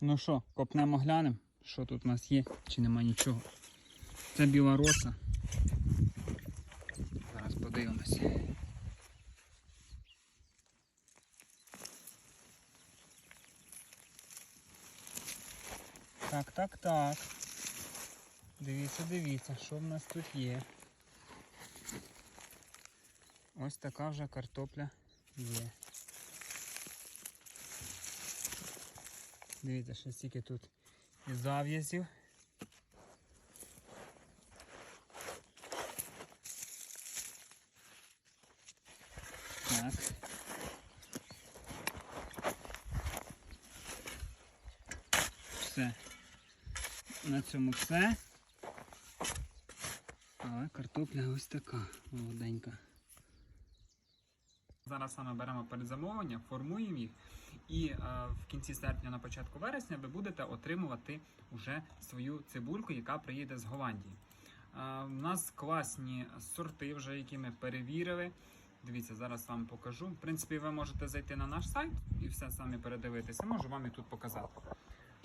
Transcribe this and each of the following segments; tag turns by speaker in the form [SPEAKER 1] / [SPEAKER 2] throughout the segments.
[SPEAKER 1] Ну що, копнемо глянемо, що тут у нас є, чи нема нічого. Це біла роса. Зараз подивимося. Так, так, так. Дивіться, дивіться, що в нас тут є. Ось така вже картопля є. Дивіться, що стільки тут і зав'язів. Все. На цьому все. Але картопля ось така молоденька. Зараз саме беремо передзамовлення, формуємо їх, і е, в кінці серпня, на початку вересня, ви будете отримувати вже свою цибульку, яка приїде з Голландії. Е, у нас класні сорти, вже які ми перевірили. Дивіться, зараз вам покажу. В принципі, ви можете зайти на наш сайт і все самі передивитися. Можу вам і тут показати.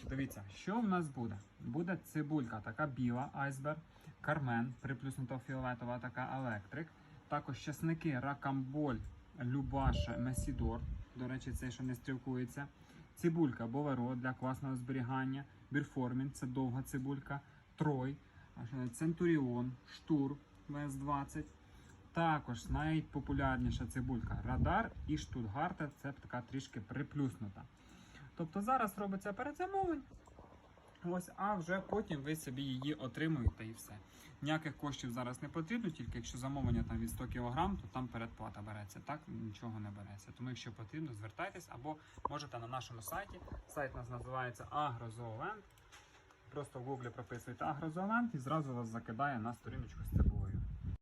[SPEAKER 1] Дивіться, що в нас буде? Буде цибулька, така біла, айсберг, кармен, приплюснуто фіолетова, така електрик. Також часники, ракамболь, любаша, месідор. До речі, цей, що не стрілкується. Цибулька Боверо для класного зберігання, бірформін, це довга цибулька, трой, е, центуріон, штур ВС-20. Також найпопулярніша цибулька Радар і Штутгарта, це така трішки приплюснута. Тобто зараз робиться передзамовлення. Ось, а вже потім ви собі її отримуєте і все. Ніяких коштів зараз не потрібно, тільки якщо замовлення там від 100 кг, то там передплата береться. Так нічого не береться. Тому якщо потрібно, звертайтесь або можете на нашому сайті. Сайт у нас називається AgroZooland. Просто в гуглі прописуєте AgroZooland і зразу вас закидає на сторіночку з цибулею.